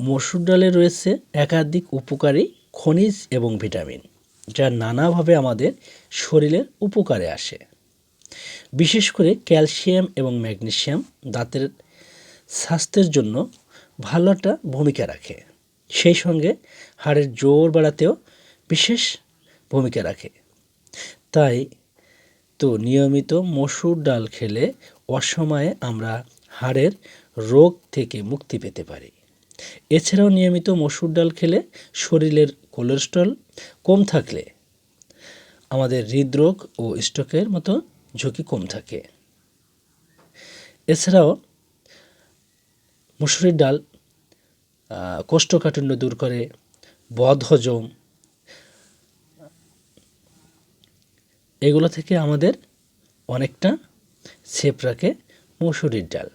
মসুর ডালে রয়েছে একাধিক উপকারী খনিজ এবং ভিটামিন, যা নানাভাবে আমাদের শরীরের উপকারে আসে। বিশেষ করে ক্যালসিয়াম এবং ম্যাগনেসিয়াম দাঁতের স্বাস্থ্যের জন্য ভালো একটা ভূমিকা রাখে। সেই সঙ্গে হাড়ের জোর বাড়াতেও বিশেষ ভূমিকা রাখে। তাই তো নিয়মিত মসুর ডাল খেলে অসময়ে আমরা হাড়ের রোগ থেকে মুক্তি পেতে পারি। এছাড়াও নিয়মিত মসুর ডাল খেলে শরীরের কোলেস্ট্রল কম থাকলে আমাদের হৃদরোগ ও স্ট্রোকের মতো ঝুঁকি কম থাকে। এছাড়াও মুসুরির ডাল কোষ্ঠকাঠিন্য দূর করে বদহজম এগুলো থেকে আমাদের অনেকটা সেফ রাখে মসুরির ডাল।